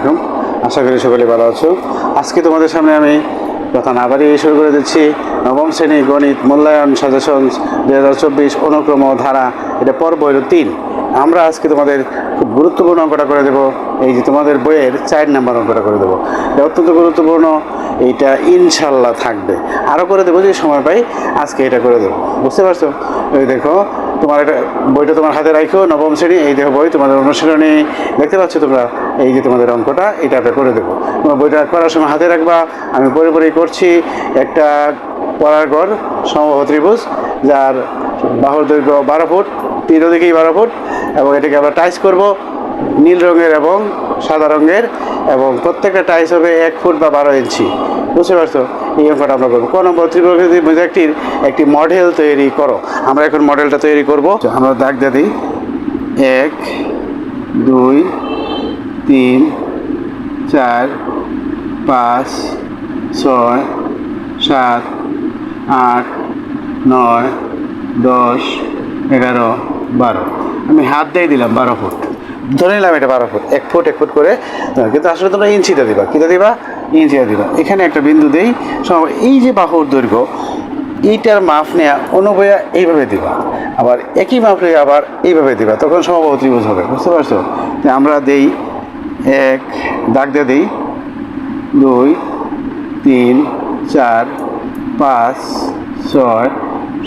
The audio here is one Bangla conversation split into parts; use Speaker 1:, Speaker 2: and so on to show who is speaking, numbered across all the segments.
Speaker 1: আলাইকুম আশা করি সকলে ভালো আছো আজকে তোমাদের সামনে আমি কথা না বাড়িয়ে শুরু করে দিচ্ছি নবম শ্রেণী গণিত মূল্যায়ন সাজেশন দু হাজার চব্বিশ অনুক্রম ধারা এটা পর্ব হলো তিন আমরা আজকে তোমাদের খুব গুরুত্বপূর্ণ অঙ্কটা করে দেবো এই যে তোমাদের বইয়ের চার নাম্বার অঙ্কটা করে দেবো এটা অত্যন্ত গুরুত্বপূর্ণ এইটা ইনশাল্লাহ থাকবে আরও করে দেবো যে সময় পাই আজকে এটা করে দেবো বুঝতে পারছো ওই দেখো তোমার এটা বইটা তোমার হাতে রাখো নবম শ্রেণী এই দেখো বই তোমাদের অনুশীলনী দেখতে পাচ্ছ তোমরা এই যে তোমাদের অঙ্কটা এটা একটা করে দেবো তোমার বইটা করার সময় হাতে রাখবা আমি পরে পরেই করছি একটা ঘর সম্ভব ত্রিভুজ যার বাহুর দৈর্ঘ্য বারো ফুট তিন দিকেই বারো ফুট এবং এটাকে আমরা টাইস করব নীল রঙের এবং সাদা রঙের এবং প্রত্যেকটা টাইস হবে এক ফুট বা বারো ইঞ্চি বুঝতে পারছো এই অঙ্কটা আমরা করবো কোনো প্রতিপ্রকৃতি প্রজেক্টির একটি মডেল তৈরি করো আমরা এখন মডেলটা তৈরি করব আমরা দাগ দিয়ে দিই এক দুই তিন চার পাঁচ ছয় সাত আট নয় দশ এগারো বারো আমি হাত দিয়ে দিলাম বারো ফুট ধরে নিলাম এটা বারো ফুট এক ফুট এক ফুট করে কিন্তু আসলে তোমরা ইঞ্চিটা দিবা কীটা দিবা ইঞ্চিটা দিবা এখানে একটা বিন্দু দেই এই যে বাহুর দৈর্ঘ্য এইটার মাপ নেয়া অনুভয়া এইভাবে দিবা আবার একই মাপ নিয়ে আবার এইভাবে দিবা তখন সমবাহ ত্রিভুজ হবে বুঝতে পারছো যে আমরা দেই এক দাগ দিয়ে দিই দুই তিন চার পাঁচ ছয়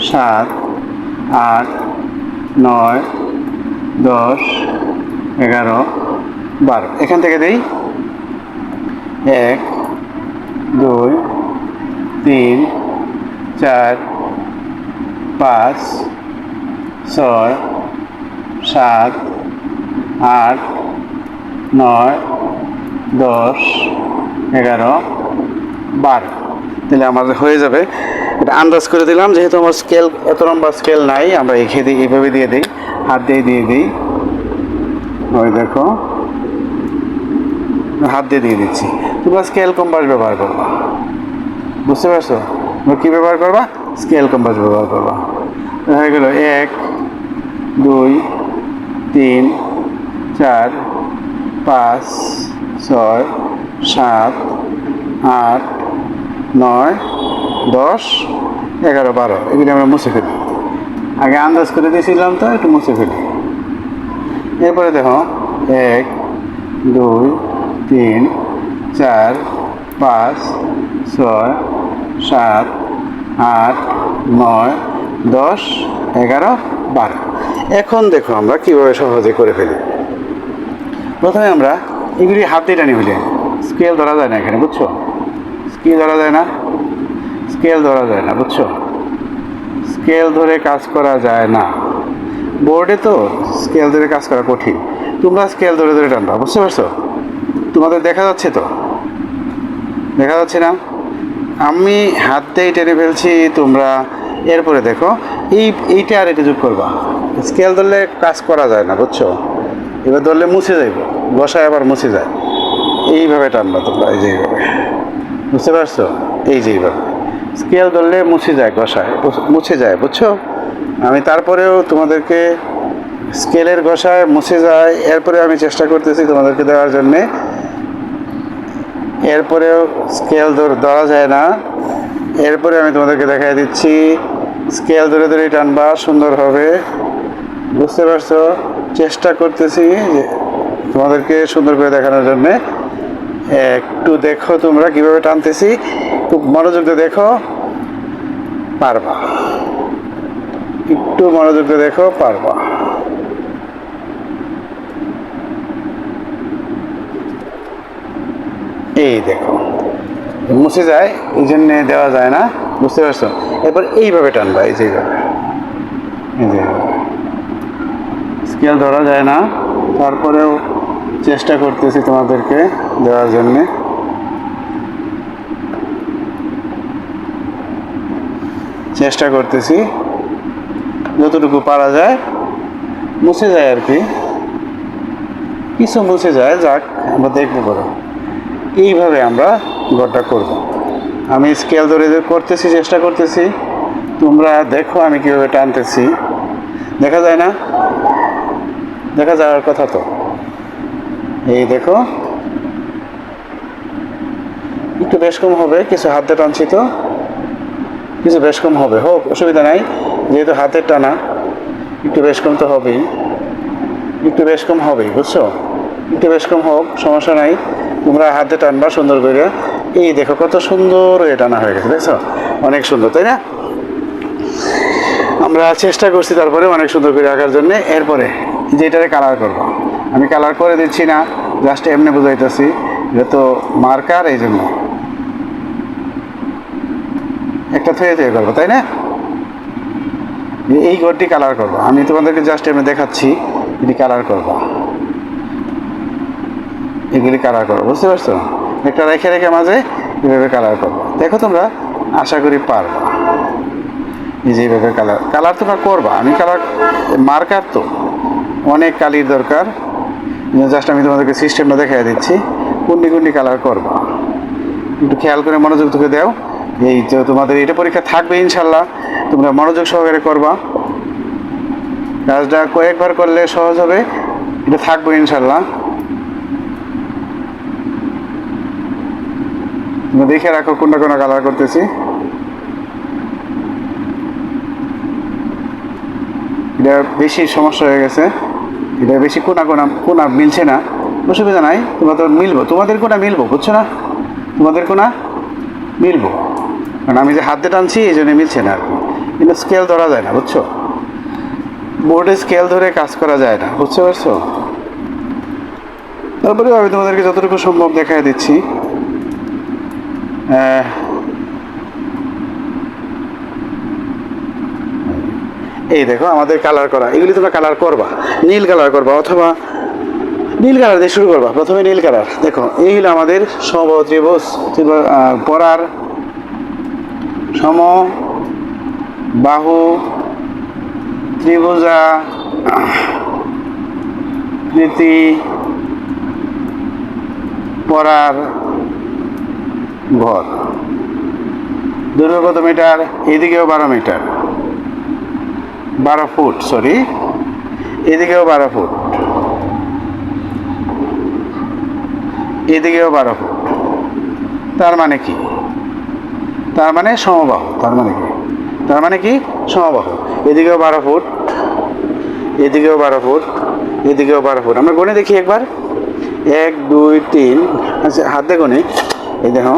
Speaker 1: সাত আট নয় দশ এগারো বারো এখান থেকে দিই এক দুই তিন চার পাঁচ ছয় সাত আট নয় দশ এগারো বারো তাহলে আমাদের হয়ে যাবে এটা আন্দাজ করে দিলাম যেহেতু আমার স্কেল এত লম্বা স্কেল নাই আমরা এখে দিই এইভাবে দিয়ে দিই হাত দিয়ে দিয়ে দিই ওই দেখো হাত দিয়ে দিয়ে দিচ্ছি তোমরা স্কেল কম্পাস ব্যবহার করবা বুঝতে পারছো তোমরা কী ব্যবহার করবা স্কেল কম্পাস ব্যবহার করবা দেখা গেল এক দুই তিন চার পাঁচ ছয় সাত আট নয় দশ এগারো বারো এগুলি আমরা মুছে ফেলি আগে আন্দাজ করে দিয়েছিলাম তো একটু মুছে ফেলি এরপরে দেখো এক দুই তিন চার পাঁচ ছয় সাত আট নয় দশ এগারো বারো এখন দেখো আমরা কীভাবে সহজে করে ফেলি প্রথমে আমরা এগুলি হাতে টানি ফেলি স্কেল ধরা যায় না এখানে বুঝছো স্কেল ধরা যায় না স্কেল ধরা যায় না বুঝছো স্কেল ধরে কাজ করা যায় না বোর্ডে তো স্কেল ধরে কাজ করা কঠিন তোমরা স্কেল ধরে ধরে টানবা বুঝতে পারছো তোমাদের দেখা যাচ্ছে তো দেখা যাচ্ছে না আমি হাত দিয়ে টেনে ফেলছি তোমরা এরপরে দেখো এই এইটা আর এটা যোগ করবা স্কেল ধরলে কাজ করা যায় না বুঝছো এবার ধরলে মুছে যাইব বসায় আবার মুছে যায় এইভাবে টানবা তোমরা এই যে এইভাবে বুঝতে পারছো এই যে এইভাবে স্কেল ধরলে মুছে যায় ঘষায় মুছে যায় বুঝছো আমি তারপরেও তোমাদেরকে স্কেলের গসায় মুছে যায় এরপরে আমি চেষ্টা করতেছি তোমাদেরকে দেওয়ার জন্যে এরপরেও স্কেল ধরা যায় না এরপরে আমি তোমাদেরকে দেখাই দিচ্ছি স্কেল ধরে ধরে টানবা সুন্দর হবে বুঝতে পারছো চেষ্টা করতেছি তোমাদেরকে সুন্দর করে দেখানোর জন্যে একটু দেখো তোমরা কিভাবে টানতেছি খুব মনোযোগ দিয়ে দেখো পারবা একটু মনোযোগ দিয়ে দেখো পারবা এই দেখো মুছে যায় এই জন্যে দেওয়া যায় না বুঝতে পারছো এরপর এইভাবে টানবা এই যেভাবে স্কেল ধরা যায় না তারপরেও চেষ্টা করতেছি তোমাদেরকে দেওয়ার জন্যে চেষ্টা করতেছি যতটুকু পারা যায় মুছে যায় আর কি কিছু মুছে যায় যাক আমরা দেখবো পারো এইভাবে আমরা গড়টা করব আমি স্কেল ধরে করতেছি চেষ্টা করতেছি তোমরা দেখো আমি কীভাবে টানতেছি দেখা যায় না দেখা যাওয়ার কথা তো এই দেখো একটু বেশ কম হবে কিছু হাতে টানছি তো কিছু বেশ কম হবে হোক অসুবিধা নাই যেহেতু হাতের টানা একটু বেশ কম তো হবেই একটু বেশ কম হবেই বুঝছো একটু বেশ কম হোক সমস্যা নাই তোমরা হাতে টানবা সুন্দর করে এই দেখো কত সুন্দর হয়ে টানা হয়ে গেছে দেখছো অনেক সুন্দর তাই না আমরা চেষ্টা করছি তারপরে অনেক সুন্দর করে আঁকার জন্যে এরপরে যেটারে কালার করবো আমি কালার করে দিচ্ছি না জাস্ট এমনি বুঝাইতেছি যেহেতু মার্কার এই জন্য একটা থয়ে থয়ে করবো তাই না এই ঘরটি কালার করবো আমি তোমাদেরকে জাস্ট এমনি দেখাচ্ছি এটি কালার করবো এগুলি কালার করবো বুঝতে পারছো একটা রেখে রেখে মাঝে এভাবে কালার করবো দেখো তোমরা আশা করি পারবো নিজে এইভাবে কালার কালার তোমরা করবা আমি কালার মার্কার তো অনেক কালির দরকার জাস্ট আমি তোমাদেরকে সিস্টেমটা দেখাই দিচ্ছি কুন্ডি কুন্ডি কালার করবা একটু খেয়াল করে মনোযোগ তোকে দেও এই তো তোমাদের এটা পরীক্ষা থাকবে ইনশাল্লাহ তোমরা মনোযোগ সহকারে করবা কাজটা কয়েকবার করলে সহজ হবে এটা থাকবে ইনশাল্লাহ তুমি দেখে রাখো কোনটা কোনটা কালার করতেছি এটা বেশি সমস্যা হয়ে গেছে এটা বেশি কোনা কোনা কোনা মিলছে না অসুবিধা নাই তোমাদের মিলবো তোমাদের কোনা মিলবো বুঝছো না তোমাদের কোনা মিলবো কারণ আমি যে হাতে টানছি এই জন্য মিলছে না আর কি কিন্তু স্কেল ধরা যায় না বুঝছো বোর্ডে স্কেল ধরে কাজ করা যায় না বুঝতে পারছো তারপরেও আমি তোমাদেরকে যতটুকু সম্ভব দেখাই দিচ্ছি এই দেখো আমাদের কালার করা এগুলি তোমরা কালার করবা নীল কালার করবা অথবা নীল কালার দিয়ে শুরু করবা প্রথমে নীল কালার দেখো এই হলো আমাদের সম ত্রিভুজ পরার সম বাহু ত্রিভুজা কৃতি পরার ঘর দুর্গত মিটার এদিকেও বারো মিটার বারো ফুট সরি এদিকেও বারো ফুট এদিকেও বারো ফুট তার মানে কি তার মানে সমবাহ তার মানে কি তার মানে কি সমবাহ এদিকেও বারো ফুট এদিকেও বারো ফুট এদিকেও বারো ফুট আমরা গণে দেখি একবার এক দুই তিন আচ্ছা হাতে গণে এই দেখো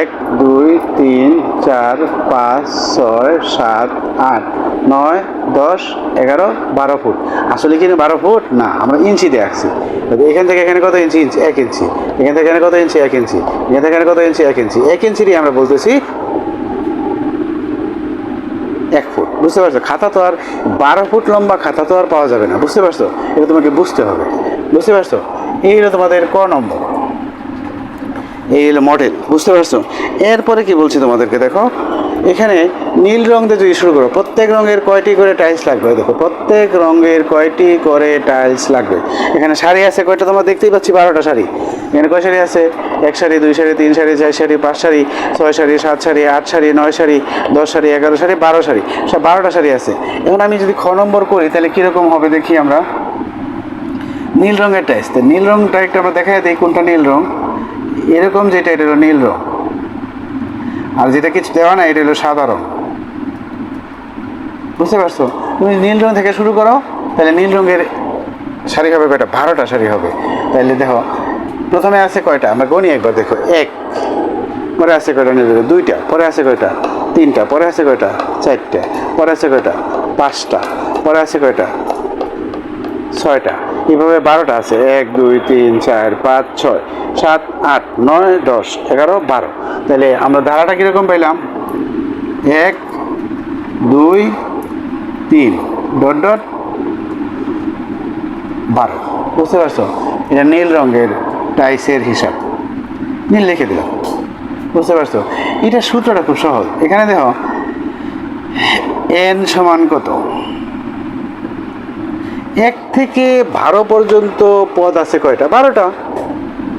Speaker 1: এক দুই তিন চার পাঁচ ছয় সাত আট নয় দশ এগারো বারো ফুট আসলে কি বারো ফুট না আমরা ইঞ্চি দেখছি এখান থেকে এখানে কত ইঞ্চি ইঞ্চি এক ইঞ্চি এখান থেকে এখানে কত ইঞ্চি এক ইঞ্চি এখান থেকে এখানে কত ইঞ্চি এক ইঞ্চি এক ইঞ্চি দিয়ে আমরা বলতেছি এক ফুট বুঝতে পারছো খাতা তো আর বারো ফুট লম্বা খাতা তো আর পাওয়া যাবে না বুঝতে পারছো এটা তোমাকে বুঝতে হবে বুঝতে পারছো এই হলো তোমাদের ক নম্বর এই হলো মডেল বুঝতে পারছো এরপরে কি বলছি তোমাদেরকে দেখো এখানে নীল রং দিয়ে যদি শুরু করো প্রত্যেক রঙের কয়টি করে টাইলস লাগবে দেখো প্রত্যেক রঙের কয়টি করে টাইলস লাগবে এখানে শাড়ি আছে কয়টা তোমরা দেখতেই পাচ্ছি বারোটা শাড়ি এখানে কয় শাড়ি আছে এক শাড়ি দুই শাড়ি তিন শাড়ি চার শাড়ি পাঁচ শাড়ি ছয় শাড়ি সাত শাড়ি আট শাড়ি নয় শাড়ি দশ শাড়ি এগারো শাড়ি বারো শাড়ি সব বারোটা শাড়ি আছে এখন আমি যদি খ নম্বর করি তাহলে কীরকম হবে দেখি আমরা নীল রঙের টাইলস নীল রঙটা একটা আমরা দেখাই দিই কোনটা নীল রং এরকম যেটা এটা হলো নীল রং আর যেটা কিছু দেওয়া না এটা হলো সাদা রং বুঝতে পারছো তুমি নীল রং থেকে শুরু করো তাহলে নীল রঙের শাড়ি হবে কয়টা বারোটা শাড়ি হবে তাহলে দেখো প্রথমে আছে কয়টা আমরা গণি একবার দেখো এক পরে আছে কয়টা নীল দুইটা পরে আছে কয়টা তিনটা পরে আছে কয়টা চারটে পরে আছে কয়টা পাঁচটা পরে আছে কয়টা ছয়টা এভাবে বারোটা আছে এক দুই তিন চার পাঁচ ছয় সাত আট নয় দশ এগারো বারো তাহলে আমরা ধারাটা কীরকম পেলাম এক দুই তিন ডট ডট বারো বুঝতে পারছো এটা নীল রঙের টাইসের হিসাব নীল লিখে দিলাম বুঝতে পারছো এটা সূত্রটা খুব সহজ এখানে দেখো এন সমান কত এক থেকে বারো পর্যন্ত পদ আছে কয়টা বারোটা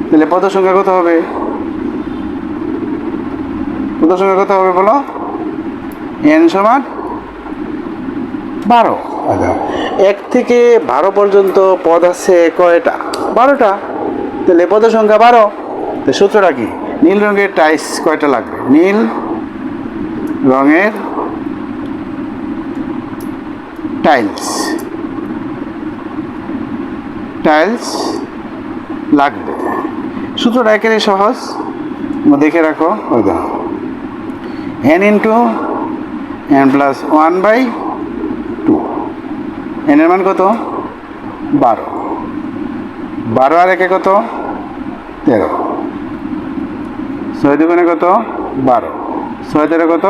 Speaker 1: তাহলে পদের সংখ্যা কত হবে পদের সংখ্যা কত হবে বলো এন সমান বারো আচ্ছা। এক থেকে বারো পর্যন্ত পদ আছে কয়টা বারোটা তাহলে পদের সংখ্যা বারো তো সূত্রটা কি নীল রঙের টাইস কয়টা লাগবে নীল রঙের টাইলস টাইলস লাগবে সূত্রটা একেবারে সহজ দেখে রাখো ওই দেখো N into N plus one by two এনের মান কত বারো বারো আর একে কত তেরো ছয় দুগুণে কত বারো ছয় তেরো কত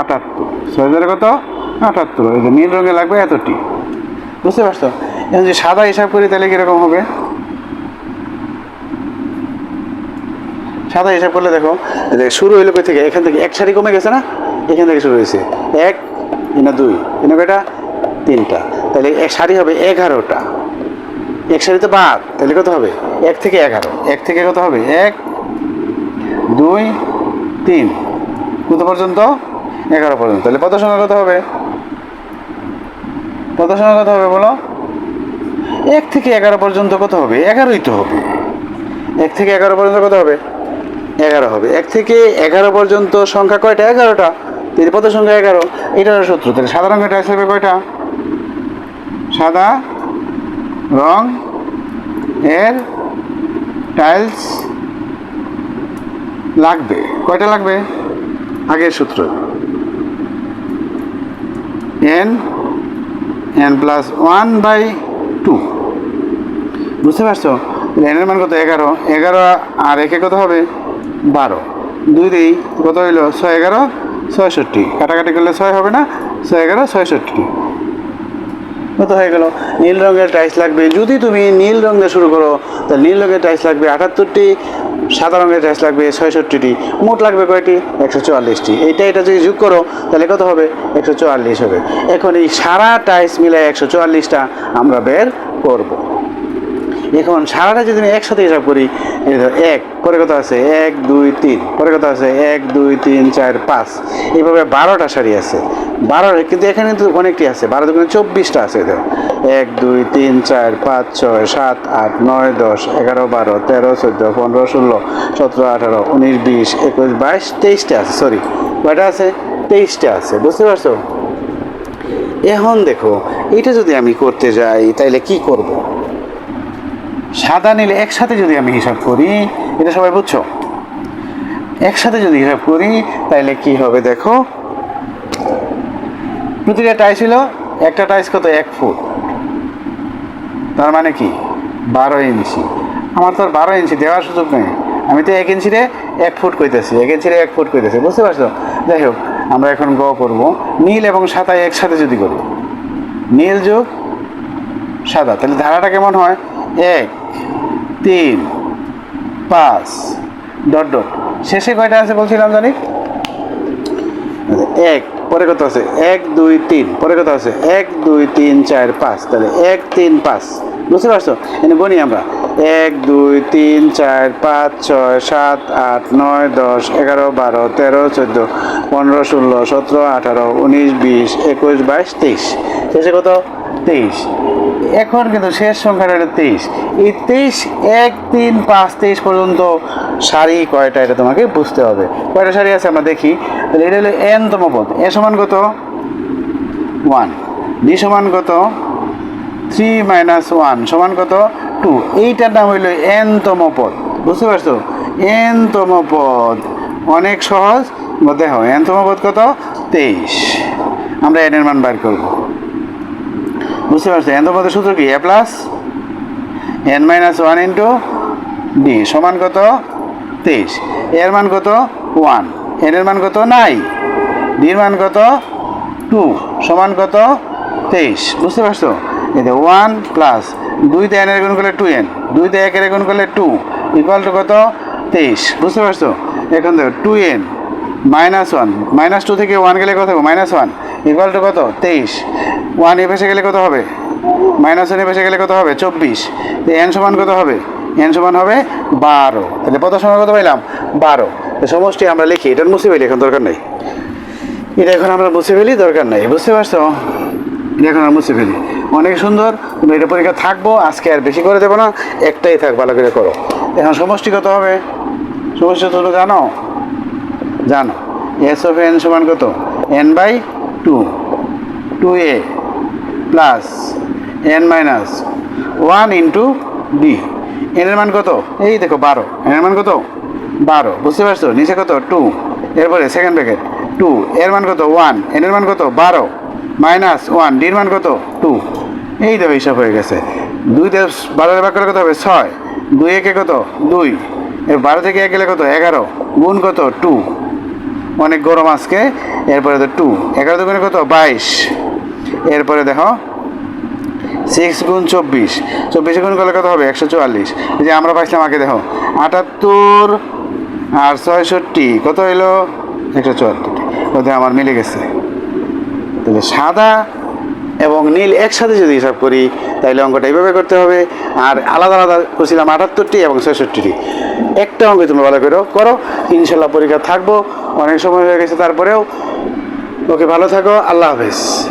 Speaker 1: আটাত্তর ছয় তেরো কত আটাত্তর ওই নীল রঙে লাগবে এতটি বুঝতে পারছো এখন যদি সাদা হিসাব করি তাহলে কীরকম হবে সাদা হিসাব করলে দেখো শুরু হইলো কোথেকে থেকে এখান থেকে এক সারি কমে গেছে না এখান থেকে শুরু হয়েছে এক না দুই এনে কয়টা তিনটা তাহলে এক সারি হবে এগারোটা এক তো বাদ তাহলে কত হবে এক থেকে এগারো এক থেকে কত হবে এক দুই তিন কত পর্যন্ত এগারো পর্যন্ত তাহলে কত সময় কত হবে কত সময় কত হবে বলো এক থেকে এগারো পর্যন্ত কত হবে এগারোই তো হবে এক থেকে এগারো পর্যন্ত কত হবে এগারো হবে এক থেকে এগারো পর্যন্ত সংখ্যা কয়টা এগারোটা পদ সংখ্যা এগারো এটা হলো সত্তর তাহলে সাদা রঙের টাইস হবে কয়টা সাদা রং এর টাইলস লাগবে কয়টা লাগবে আগের সূত্র N N plus one by two বুঝতে পারছো এনের মান কত এগারো এগারো আর একে কত হবে বারো দুই দুই কত হইল ছয় এগারো ছয়ষট্টি কাটাকাটি করলে ছয় হবে না ছয় এগারো ছয়ষট্টি কত হয়ে গেল নীল রঙের টাইলস লাগবে যদি তুমি নীল রঙ দিয়ে শুরু করো তাহলে নীল রঙের টাইলস লাগবে আটাত্তরটি সাদা রঙের টাইলস লাগবে ছয়ষট্টিটি মোট লাগবে কয়টি একশো চুয়াল্লিশটি এইটা এটা যদি যোগ করো তাহলে কত হবে একশো চুয়াল্লিশ হবে এখন এই সারা টাইস মিলে একশো চুয়াল্লিশটা আমরা বের করব এখন সারাটা যদি আমি একসাথে হিসাব করি এক পরে কত আছে এক দুই তিন পরে কত আছে এক দুই তিন চার পাঁচ এইভাবে বারোটা শাড়ি আছে বারো কিন্তু এখানে তো অনেকটি আছে বারো দোকানে চব্বিশটা আছে এক দুই তিন চার পাঁচ ছয় সাত আট নয় দশ এগারো বারো তেরো চোদ্দো পনেরো ষোলো সতেরো আঠারো উনিশ বিশ একুশ বাইশ তেইশটা আছে সরি কয়টা আছে তেইশটা আছে বুঝতে পারছো এখন দেখো এটা যদি আমি করতে যাই তাইলে কি করব। সাদা নীল একসাথে যদি আমি হিসাব করি এটা সবাই বুঝছো একসাথে যদি হিসাব করি তাইলে কি হবে দেখো প্রতিটা টাইস ছিল একটা টাইস কত এক ফুট তার মানে কি বারো ইঞ্চি আমার তো আর বারো ইঞ্চি দেওয়ার সুযোগ নেই আমি তো এক ইঞ্চিরে এক ফুট কইতেছি এক ইঞ্চিরে এক ফুট কইতেছি বুঝতে পারছো যাই হোক আমরা এখন গ করব নীল এবং সাদা একসাথে যদি করি নীল যোগ সাদা তাহলে ধারাটা কেমন হয় এক তিন পাঁচ ডট ডট শেষে কয়টা আছে বলছিলাম জানি এক পরে কত আছে এক দুই তিন পরে কত আছে এক দুই তিন চার পাঁচ তাহলে এক তিন পাঁচ বুঝতে পারছো এনে গণি আমরা এক দুই তিন চার পাঁচ ছয় সাত আট নয় দশ এগারো বারো তেরো চোদ্দ পনেরো ষোলো সতেরো আঠারো উনিশ বিশ একুশ বাইশ তেইশ শেষে কত তেইশ এখন কিন্তু শেষ সংখ্যাটা এটা তেইশ এই তেইশ এক তিন পাঁচ তেইশ পর্যন্ত সারি কয়টা এটা তোমাকে বুঝতে হবে কয়টা সারি আছে আমরা দেখি তাহলে এটা হলো তম পদ এ সমান কত ওয়ান ডি সমান কত থ্রি মাইনাস ওয়ান সমান কত টু এইটার নাম হইল এনতম পদ বুঝতে পারছো এনতম পদ অনেক সহজ দেখো এনতম পদ কত তেইশ আমরা এনের মান বাইর করব বুঝতে পারছো এনতম পদের সূত্র কি A plus N minus one into D সমান কত তেইশ এর মান কত ওয়ান এর মান কত নাই ডির মান কত টু সমান কত তেইশ বুঝতে পারছো এতে ওয়ান প্লাস দুইতে এনের গুণ করলে টু এন দুইতে একের গুণ করলে টু ইকুয়াল টু কত তেইশ বুঝতে পারছো এখন দেখো two N minus one minus two থেকে ওয়ান গেলে কত হবে মাইনাস ওয়ান ইকুয়াল টু কত তেইশ ওয়ান এ গেলে কত হবে মাইনাস ওয়ান এ গেলে কত হবে চব্বিশ এন সমান কত হবে এন সমান হবে বারো তাহলে কত সমান কত পাইলাম বারো সমষ্টি আমরা লিখি এটার মুছে ফেলি এখন দরকার নেই এটা এখন আমরা মুছে ফেলি দরকার নেই বুঝতে পারছো এটা এখন আমরা মুছে ফেলি অনেক সুন্দর তুমি এটা পরীক্ষা থাকবো আজকে আর বেশি করে দেবো না একটাই থাক ভালো করে করো এখন কত হবে সমষ্টি তো জানো জানো এস অফ এন সমান কত N by two two A plus N minus one into D এনের মান কত এই দেখো বারো এনের মান কত বারো বুঝতে পারছো নিচে কত টু এরপরে সেকেন্ড প্যাকেট টু এর মান কত ওয়ান এনের মান কত বারো মাইনাস ওয়ান ডির মান কত টু এই তো হিসাব হয়ে গেছে দুই দিয়ে বারো ভাগ করলে কত হবে ছয় দুই একে কত দুই এর বারো থেকে এক গেলে কত এগারো গুণ কত টু অনেক গরম আজকে এরপরে তো টু এগারো দুগুণে কত বাইশ এরপরে দেখো সিক্স গুণ চব্বিশ চব্বিশে গুণ করলে কত হবে একশো চুয়াল্লিশ যে আমরা পাইছিলাম আগে দেখো আটাত্তর আর ছয়ষট্টি কত হইলো একশো চুয়াত্তর ওদের আমার মিলে গেছে তাহলে সাদা এবং নীল একসাথে যদি হিসাব করি তাহলে অঙ্কটা এইভাবে করতে হবে আর আলাদা আলাদা করছিলাম আটাত্তরটি এবং ছেষট্টিটি একটা অঙ্ক তুমি ভালো করে করো ইনশাল্লাহ পরীক্ষা থাকবো অনেক সময় হয়ে গেছে তারপরেও ওকে ভালো থাকো আল্লাহ হাফেজ